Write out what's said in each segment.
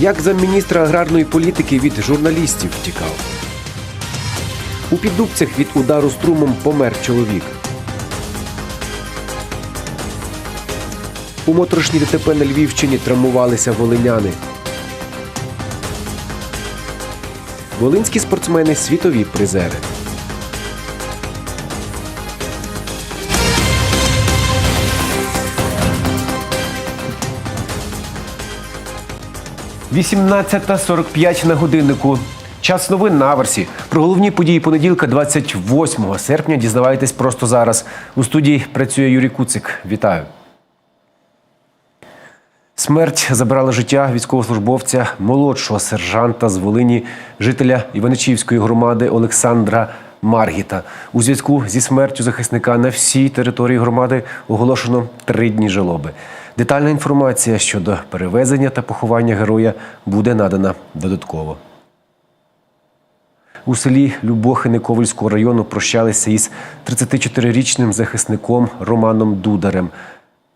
Як замміністра аграрної політики від журналістів втікав. У піддубцях від удару струмом помер чоловік. У моторошній ДТП на Львівщині травмувалися волиняни. Волинські спортсмени світові призери. «18.45 на годиннику. Час новин на Аверсі. Про головні події понеділка, 28 серпня. Дізнавайтесь просто зараз. У студії працює Юрій Куцик. Вітаю. Смерть забрала життя військовослужбовця, молодшого сержанта з Волині, жителя Іваничівської громади Олександра Маргіта. У зв'язку зі смертю захисника на всій території громади оголошено три дні жалоби. Детальна інформація щодо перевезення та поховання героя буде надана додатково. У селі Любохини Ковальського району прощалися із 34-річним захисником Романом Дударем.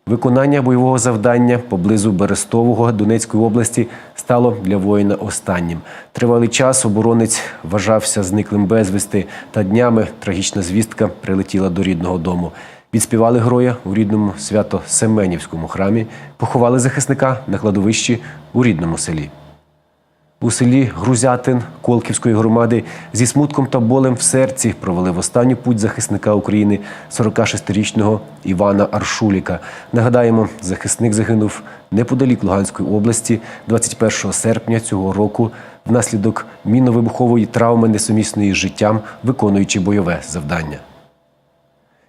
Виконання бойового завдання поблизу Берестового Донецької області стало для воїна останнім. Тривалий час оборонець вважався зниклим безвісти, та днями трагічна звістка прилетіла до рідного дому. Відспівали героя у рідному свято-Семенівському храмі, поховали захисника на кладовищі у рідному селі. У селі Грузятин Колківської громади зі смутком та болем в серці провели в останню путь захисника України 46-річного Івана Аршуліка. Нагадаємо, захисник загинув неподалік Луганської області 21 серпня цього року внаслідок мінно-вибухової травми несумісної з життям, виконуючи бойове завдання.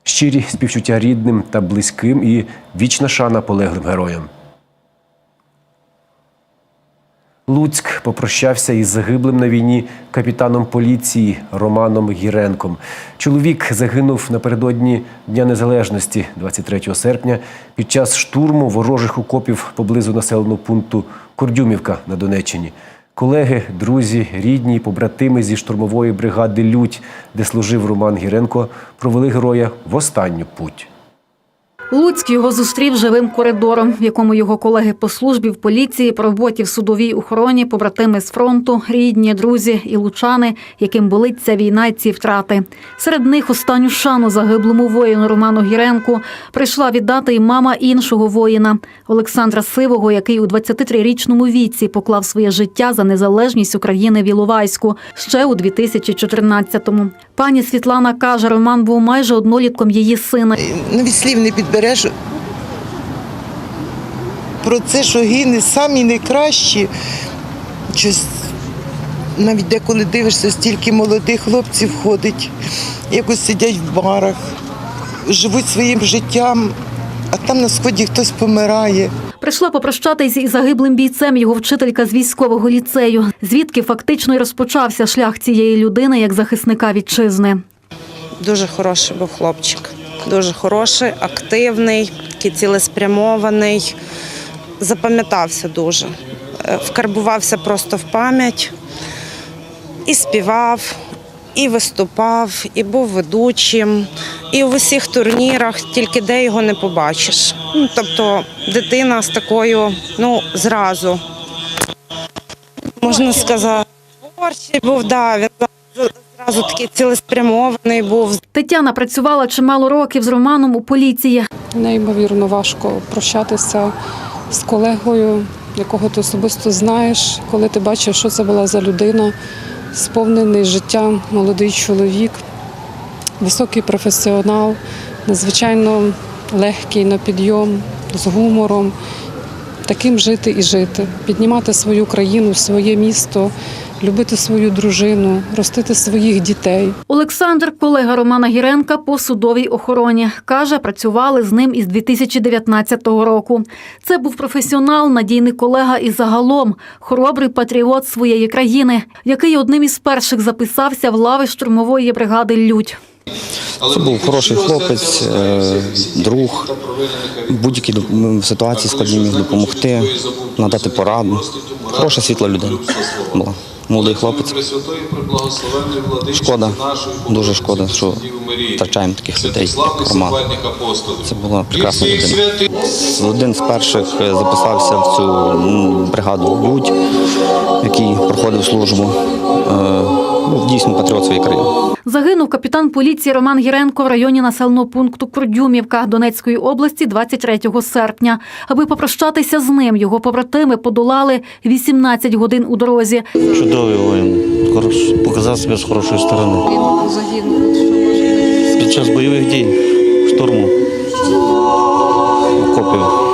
Щирі співчуття рідним та близьким і вічна шана полеглим героям. Луцьк попрощався із загиблим на війні капітаном поліції Романом Гіренком. Чоловік загинув напередодні Дня Незалежності 23 серпня під час штурму ворожих окопів поблизу населеного пункту Кордюмівка на Донеччині. Колеги, друзі, рідні, побратими зі штурмової бригади Лють, де служив Роман Гіренко, провели героя в останню путь. Луцьк його зустрів живим коридором, в якому його колеги по службі в поліції, по роботі в судовій охороні, побратими з фронту, рідні, друзі і лучани, яким болить ця війна і ці втрати. Серед них останню шану загиблому воїну Роману Гіренку прийшла віддати і мама іншого воїна Олександра Сивого, який у 23-річному віці поклав своє життя за незалежність України в Іловайську ще у 2014-му. Пані Світлана каже, Роман був майже однолітком її сина. навіть слів не підбереш про це, що гине самі найкращі. Щось навіть деколи дивишся, стільки молодих хлопців ходить, якось сидять в барах, живуть своїм життям, а там на сході хтось помирає. Прийшла попрощатися із загиблим бійцем його вчителька з військового ліцею, звідки фактично й розпочався шлях цієї людини як захисника вітчизни. Дуже хороший був хлопчик. Дуже хороший, активний, такий цілеспрямований. Запам'ятався дуже. Е, Вкарбувався просто в пам'ять. І співав, і виступав, і був ведучим, і в усіх турнірах, тільки де його не побачиш. Ну, тобто дитина з такою, ну, зразу, можна сказати, творчий був, да, він зразу такий цілеспрямований був, Тетяна працювала чимало років з Романом у поліції. Неймовірно важко прощатися з колегою, якого ти особисто знаєш, коли ти бачиш, що це була за людина, сповнений життям молодий чоловік, високий професіонал, надзвичайно легкий на підйом, з гумором. Таким жити і жити, піднімати свою країну, своє місто, любити свою дружину, ростити своїх дітей. Олександр, колега Романа Гіренка по судовій охороні, каже, працювали з ним із 2019 року. Це був професіонал, надійний колега і загалом хоробрий патріот своєї країни, який одним із перших записався в лави штурмової бригади Людь. Це був хороший хлопець, е, друг. В будь-якій ситуації складній міг допомогти, надати пораду. Хороша світла людина була. Молодий хлопець. Шкода, дуже шкода, що втрачаємо таких людей, як Роман. Це була прекрасна людина. Один з перших е, записався в цю бригаду Будь, який проходив службу. Був дійсно патріот своєї країни. Загинув капітан поліції Роман Гіренко в районі населеного пункту Курдюмівка Донецької області 23 серпня. Аби попрощатися з ним, його побратими подолали 18 годин у дорозі. Чудовий воїн, показав себе з хорошої сторони. Він загинув. Під час бойових дій, штурму окопів.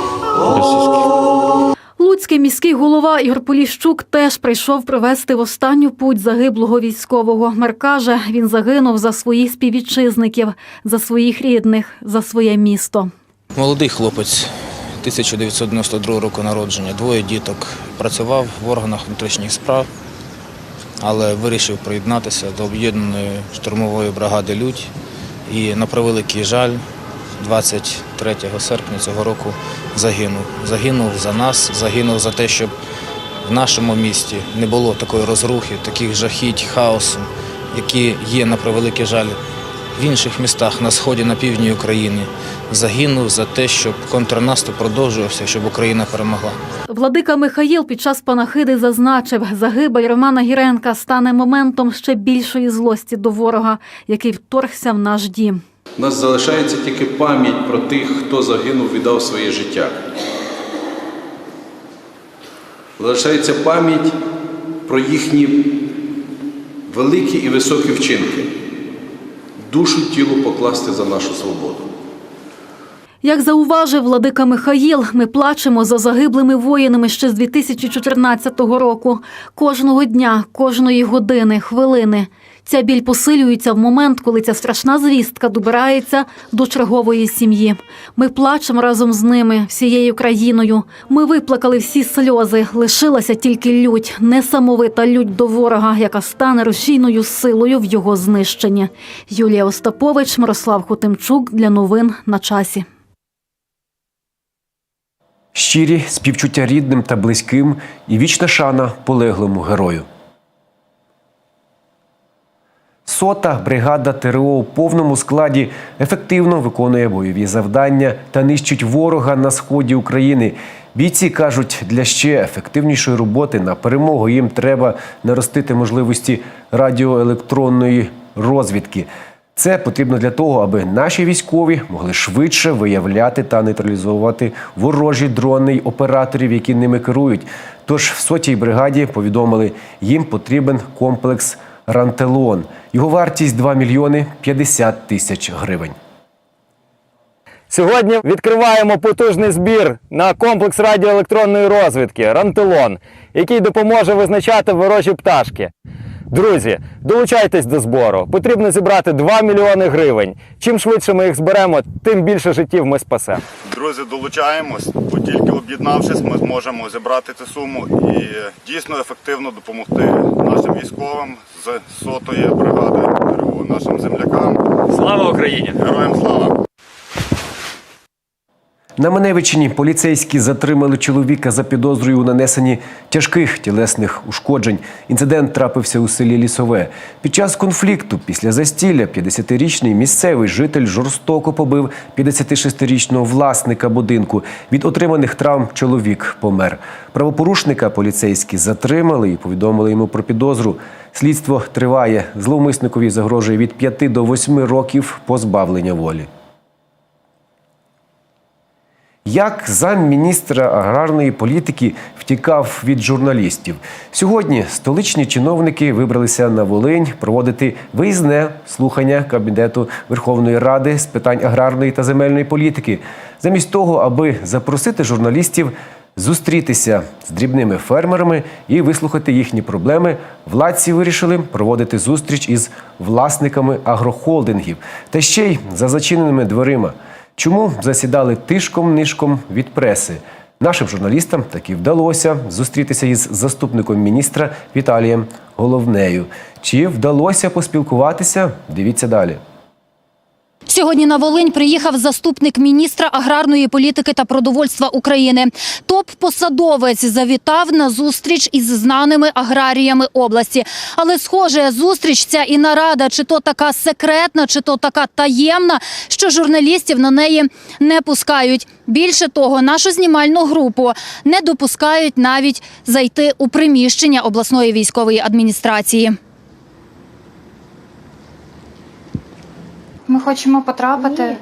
Луцький міський голова Ігор Поліщук теж прийшов провести в останню путь загиблого військового. Мер каже, він загинув за своїх співвітчизників, за своїх рідних, за своє місто. Молодий хлопець 1992 року народження, двоє діток. Працював в органах внутрішніх справ, але вирішив приєднатися до об'єднаної штурмової бригади Людь. І на превеликий жаль, 23 серпня цього року загинув. Загинув за нас, загинув за те, щоб в нашому місті не було такої розрухи, таких жахіть, хаосу, які є на превеликий жаль в інших містах на сході, на півдні України. Загинув за те, щоб контрнаступ продовжувався, щоб Україна перемогла. Владика Михаїл під час панахиди зазначив, загибель Романа Гіренка стане моментом ще більшої злості до ворога, який вторгся в наш дім. У нас залишається тільки пам'ять про тих, хто загинув, віддав своє життя. Залишається пам'ять про їхні великі і високі вчинки. Душу тілу покласти за нашу свободу. Як зауважив владика Михаїл, ми плачемо за загиблими воїнами ще з 2014 року. Кожного дня, кожної години, хвилини. Ця біль посилюється в момент, коли ця страшна звістка добирається до чергової сім'ї. Ми плачемо разом з ними, всією країною. Ми виплакали всі сльози. Лишилася тільки лють, несамовита лють до ворога, яка стане рушійною силою в його знищенні. Юлія Остапович, Мирослав Хотимчук для новин на часі. Щирі співчуття рідним та близьким і вічна шана полеглому герою. Сота бригада ТРО у повному складі ефективно виконує бойові завдання та нищить ворога на сході України. Бійці кажуть, для ще ефективнішої роботи на перемогу їм треба наростити можливості радіоелектронної розвідки. Це потрібно для того, аби наші військові могли швидше виявляти та нейтралізовувати ворожі дрони й операторів, які ними керують. Тож в сотій бригаді повідомили, їм потрібен комплекс Рантелон. Його вартість 2 мільйони 50 тисяч гривень. Сьогодні відкриваємо потужний збір на комплекс радіоелектронної розвідки Рантелон, який допоможе визначати ворожі пташки. Друзі, долучайтесь до збору. Потрібно зібрати 2 мільйони гривень. Чим швидше ми їх зберемо, тим більше життів ми спасемо. Друзі, долучаємось, бо тільки об'єднавшись, ми зможемо зібрати цю суму і дійсно ефективно допомогти нашим військовим з сотої бригади нашим землякам. Слава Україні! Героям слава! На Маневичині поліцейські затримали чоловіка за підозрою у нанесенні тяжких тілесних ушкоджень. Інцидент трапився у селі Лісове. Під час конфлікту після застілля 50-річний місцевий житель жорстоко побив 56-річного власника будинку. Від отриманих травм чоловік помер. Правопорушника поліцейські затримали і повідомили йому про підозру. Слідство триває. Зловмисникові загрожує від 5 до 8 років позбавлення волі. Як замміністра аграрної політики втікав від журналістів? Сьогодні столичні чиновники вибралися на Волинь проводити виїзне слухання Кабінету Верховної Ради з питань аграрної та земельної політики, замість того, аби запросити журналістів зустрітися з дрібними фермерами і вислухати їхні проблеми, владці вирішили проводити зустріч із власниками агрохолдингів та ще й за зачиненими дверима. Чому засідали тишком-нишком від преси? Нашим журналістам таки вдалося зустрітися із заступником міністра Віталієм Головнею. Чи вдалося поспілкуватися? Дивіться далі. Сьогодні на Волинь приїхав заступник міністра аграрної політики та продовольства України. Топ-посадовець завітав на зустріч із знаними аграріями області. Але, схоже, зустріч ця і нарада, чи то така секретна, чи то така таємна, що журналістів на неї не пускають. Більше того, нашу знімальну групу не допускають навіть зайти у приміщення обласної військової адміністрації. Ми хочемо потрапити.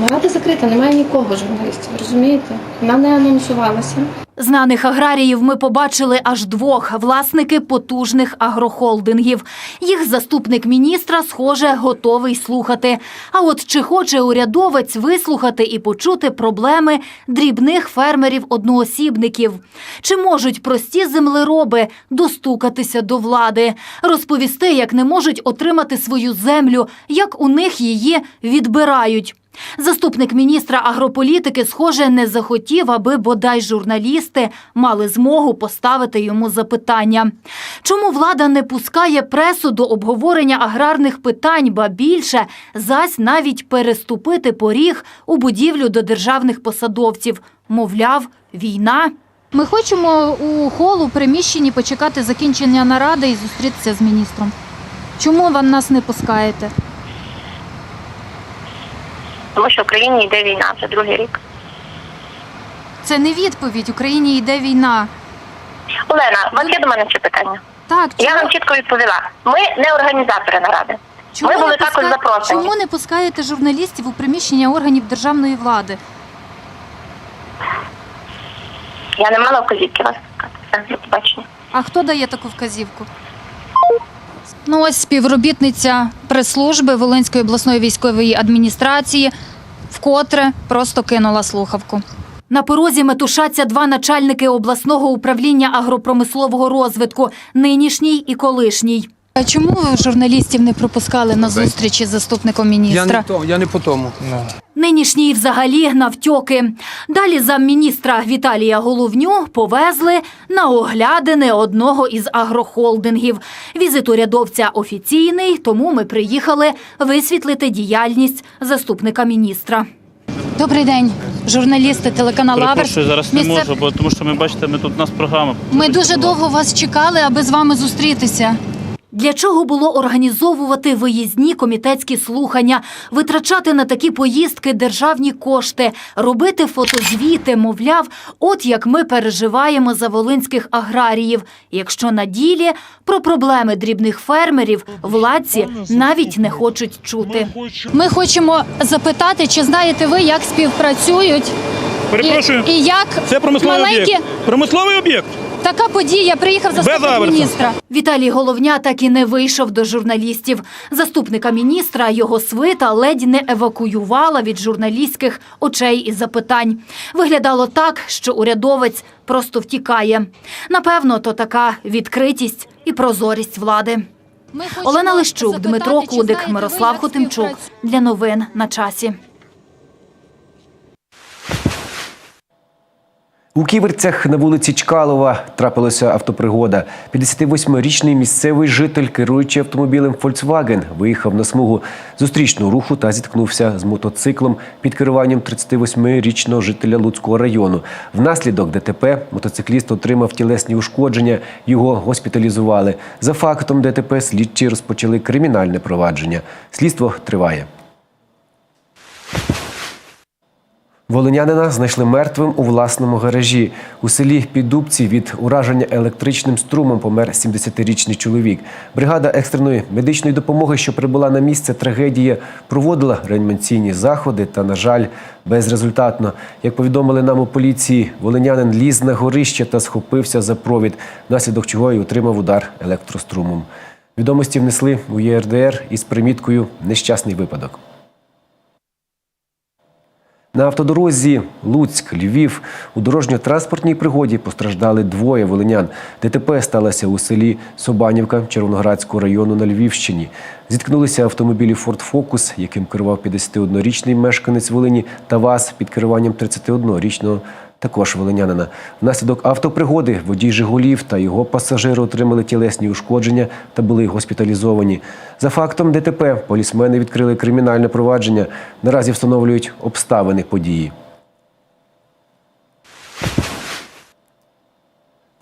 Нарада закрита, немає нікого журналістів, розумієте? Вона не анонсувалася. Знаних аграріїв ми побачили аж двох власники потужних агрохолдингів. Їх заступник міністра, схоже, готовий слухати. А от чи хоче урядовець вислухати і почути проблеми дрібних фермерів-одноосібників? Чи можуть прості землероби достукатися до влади, розповісти, як не можуть отримати свою землю, як у них її відбирають? Заступник міністра агрополітики, схоже, не захотів, аби бодай журналісти мали змогу поставити йому запитання. Чому влада не пускає пресу до обговорення аграрних питань, ба більше зась навіть переступити поріг у будівлю до державних посадовців? Мовляв, війна. Ми хочемо у холу приміщенні почекати закінчення наради і зустрітися з міністром. Чому ви нас не пускаєте? Тому що в Україні йде війна, це другий рік. Це не відповідь. Україні йде війна. Олена, у вас є до мене ще питання? Так, Я вам чітко відповіла. Ми не організатори наради. чому ми були не також запрошені. Чому не пускаєте журналістів у приміщення органів державної влади? Я не мала вказівки вас до побачення. А хто дає таку вказівку? Ну ось співробітниця прес-служби Волинської обласної військової адміністрації вкотре просто кинула слухавку. На порозі метушаться два начальники обласного управління агропромислового розвитку нинішній і колишній. А чому журналістів не пропускали на зустрічі з заступником міністра? Я не то, я не по тому. Нинішній взагалі навтьоки. Далі замміністра Віталія Головню повезли на оглядини одного із агрохолдингів. Візит урядовця офіційний, тому ми приїхали висвітлити діяльність заступника міністра. Добрий день, журналісти телеканалу Аверс. Перепрошую, зараз не Місце- можу, бо тому що ми бачите, ми тут у нас програма. Ми дуже довго вас чекали, аби з вами зустрітися. Для чого було організовувати виїзні комітетські слухання, витрачати на такі поїздки державні кошти, робити фотозвіти, мовляв, от як ми переживаємо за волинських аграріїв, якщо на ділі про проблеми дрібних фермерів владці навіть не хочуть чути. Ми хочемо запитати, чи знаєте ви, як співпрацюють Перепрошую, і, і як це промисловий маленькі об'єкт. Промисловий об'єкт. Така подія приїхав заступник міністра. Віталій Головня так і не вийшов до журналістів. Заступника міністра його свита ледь не евакуювала від журналістських очей і запитань. Виглядало так, що урядовець просто втікає. Напевно, то така відкритість і прозорість влади. Олена Лищук, Дмитро Кудик, Мирослав Хотимчук. Для новин на часі. У Ківерцях на вулиці Чкалова трапилася автопригода. 58-річний місцевий житель, керуючи автомобілем Volkswagen, виїхав на смугу зустрічного руху та зіткнувся з мотоциклом під керуванням 38-річного жителя Луцького району. Внаслідок ДТП мотоцикліст отримав тілесні ушкодження. Його госпіталізували. За фактом ДТП слідчі розпочали кримінальне провадження. Слідство триває. Волинянина знайшли мертвим у власному гаражі. У селі Піддубці від ураження електричним струмом помер 70-річний чоловік. Бригада екстреної медичної допомоги, що прибула на місце трагедії, проводила реанімаційні заходи та, на жаль, безрезультатно. Як повідомили нам у поліції, волинянин ліз на горище та схопився за провід, внаслідок чого й отримав удар електрострумом. Відомості внесли у ЄРДР із приміткою Нещасний випадок. На автодорозі Луцьк-Львів у дорожньо-транспортній пригоді постраждали двоє волинян. ДТП сталося у селі Собанівка Червоноградського району на Львівщині. Зіткнулися автомобілі Форд Фокус, яким керував 51-річний мешканець Волині, та ВАЗ під керуванням 31-річного також волинянина. Внаслідок автопригоди водій Жигулів та його пасажири отримали тілесні ушкодження та були госпіталізовані. За фактом ДТП полісмени відкрили кримінальне провадження. Наразі встановлюють обставини події.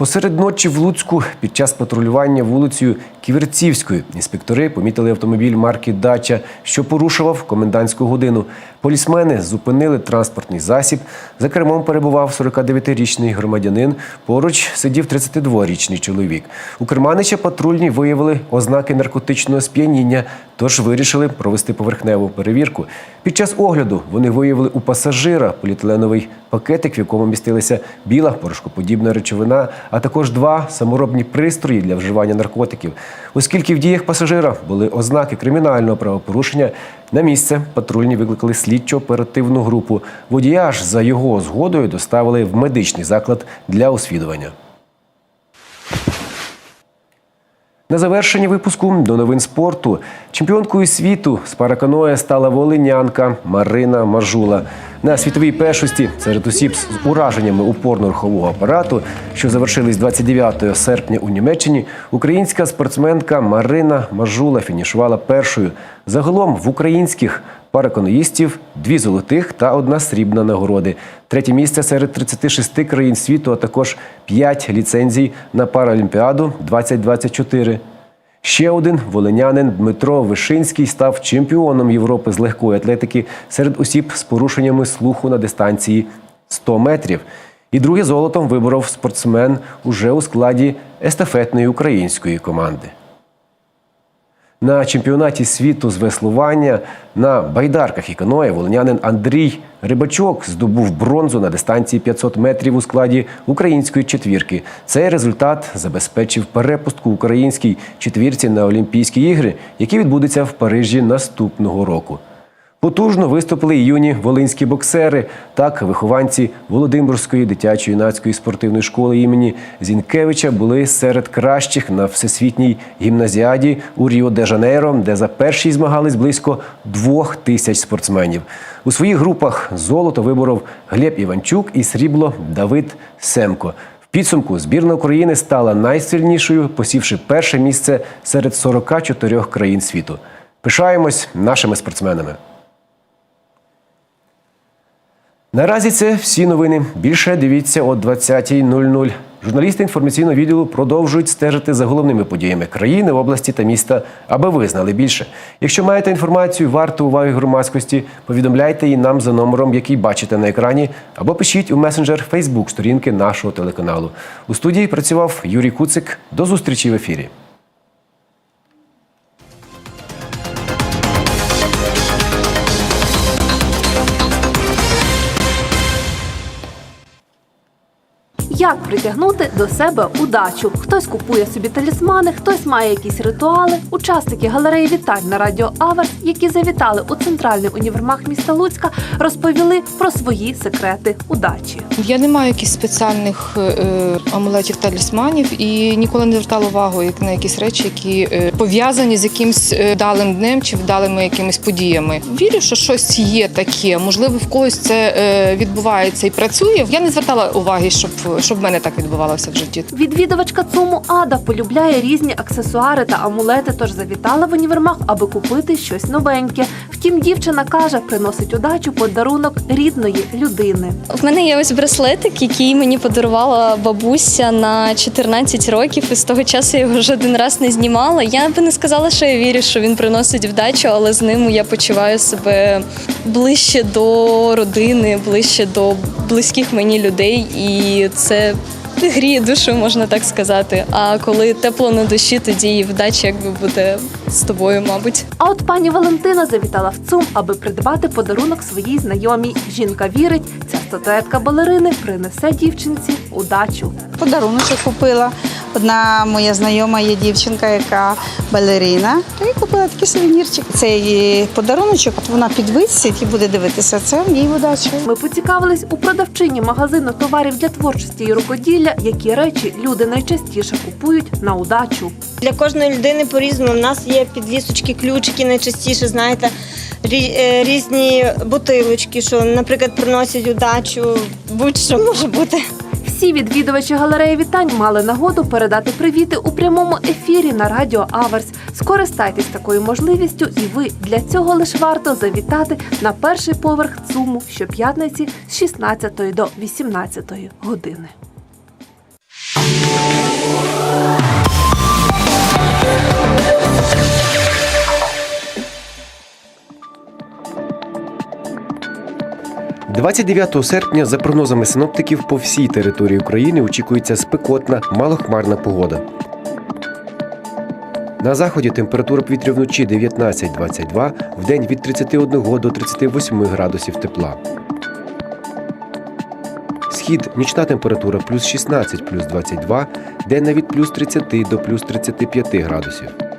Посеред ночі в Луцьку під час патрулювання вулицею Ківерцівською інспектори помітили автомобіль марки Дача, що порушував комендантську годину. Полісмени зупинили транспортний засіб. За кермом перебував 49-річний громадянин. Поруч сидів 32-річний чоловік. У керманича патрульні виявили ознаки наркотичного сп'яніння, тож вирішили провести поверхневу перевірку. Під час огляду вони виявили у пасажира поліетиленовий пакетик, в якому містилася біла порошкоподібна речовина, а також два саморобні пристрої для вживання наркотиків. Оскільки в діях пасажира були ознаки кримінального правопорушення, на місце патрульні викликали слідчо-оперативну групу. Водія ж за його згодою доставили в медичний заклад для освідування. На завершення випуску до новин спорту чемпіонкою світу з параканоя стала волинянка Марина Мажула. На світовій першості серед осіб з ураженнями упорно-рухового апарату, що завершились 29 серпня у Німеччині, українська спортсменка Марина Мажула фінішувала першою. Загалом в українських параканоїстів дві золотих та одна срібна нагороди. Третє місце серед 36 країн світу, а також 5 ліцензій на Паралімпіаду 2024. Ще один волинянин Дмитро Вишинський став чемпіоном Європи з легкої атлетики серед осіб з порушеннями слуху на дистанції 100 метрів. І друге золотом виборов спортсмен уже у складі естафетної української команди. На чемпіонаті світу з веслування на байдарках і каноє волинянин Андрій Рибачок здобув бронзу на дистанції 500 метрів у складі української четвірки. Цей результат забезпечив перепустку українській четвірці на Олімпійські ігри, які відбудуться в Парижі наступного року. Потужно виступили юні волинські боксери. Так, вихованці Володимирської дитячо-юнацької спортивної школи імені Зінкевича були серед кращих на всесвітній гімназіаді у Ріо-де-Жанейро, де за перші змагались близько двох тисяч спортсменів. У своїх групах золото виборов Глеб Іванчук і срібло Давид Семко. Підсумку збірна України стала найсильнішою, посівши перше місце серед 44 країн світу. Пишаємось нашими спортсменами. Наразі це всі новини. Більше дивіться о 20.00. Журналісти інформаційного відділу продовжують стежити за головними подіями країни, області та міста, аби ви знали більше. Якщо маєте інформацію, варту уваги громадськості, повідомляйте її нам за номером, який бачите на екрані, або пишіть у месенджер Facebook сторінки нашого телеканалу. У студії працював Юрій Куцик. До зустрічі в ефірі. Як притягнути до себе удачу? Хтось купує собі талісмани, хтось має якісь ритуали. Учасники галереї вітань на радіо Аверс, які завітали у центральний універмаг міста Луцька, розповіли про свої секрети удачі. Я не маю якихось спеціальних е, амулетів талісманів і ніколи не звертала увагу як на якісь речі, які е, пов'язані з якимсь е, вдалим днем чи вдалими якимись подіями. Вірю, що щось є таке. Можливо, в когось це е, відбувається і працює. Я не звертала уваги, щоб, щоб в мене так відбувалося в житті. Відвідувачка ЦУМу Ада полюбляє різні аксесуари та амулети, тож завітала в універмаг, аби купити щось новеньке. Втім, дівчина каже, приносить удачу подарунок рідної людини. В мене є ось браслетик, який мені подарувала бабуся на 14 років, і з того часу я його жоден раз не знімала. Я би не сказала, що я вірю, що він приносить вдачу, але з ним я почуваю себе ближче до родини, ближче до близьких мені людей, і це. Гріє душу, можна так сказати. А коли тепло на душі, тоді і вдача якби буде з тобою, мабуть. А от пані Валентина завітала в ЦУМ, аби придбати подарунок своїй знайомій. Жінка вірить, ця статуетка балерини принесе дівчинці удачу. Подарунок купила. Одна моя знайома є дівчинка, яка балерина. То я купила такий сувенірчик. Цей подаруночок вона підвисить і буде дивитися. Це їй удача. Ми поцікавились у продавчині магазину товарів для творчості і рукоділля, які речі люди найчастіше купують на удачу. Для кожної людини по-різному. У нас є підвісочки, ключики найчастіше, знаєте. е, різні бутилочки, що, наприклад, приносять удачу, будь-що може бути. Всі відвідувачі галереї вітань мали нагоду передати привіти у прямому ефірі на радіо Аверс. Скористайтесь такою можливістю, і ви для цього лише варто завітати на перший поверх ЦУМу щоп'ятниці з 16 до 18 години. – 29 серпня, за прогнозами синоптиків, по всій території України очікується спекотна, малохмарна погода. На заході температура повітря вночі 19-22, вдень від 31 до 38 градусів тепла. Схід нічна температура плюс 16, плюс 22, денна від плюс 30 до плюс 35 градусів.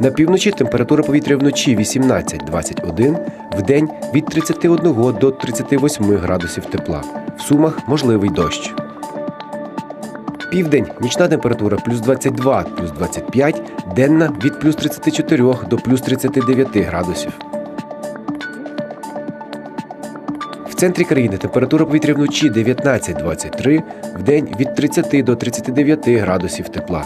На півночі температура повітря вночі 18-21, вдень від 31 до 38 градусів тепла. В Сумах можливий дощ. Південь нічна температура плюс 22, плюс 25, денна від плюс 34 до плюс 39 градусів. В центрі країни температура повітря вночі 19-23, вдень від 30 до 39 градусів тепла.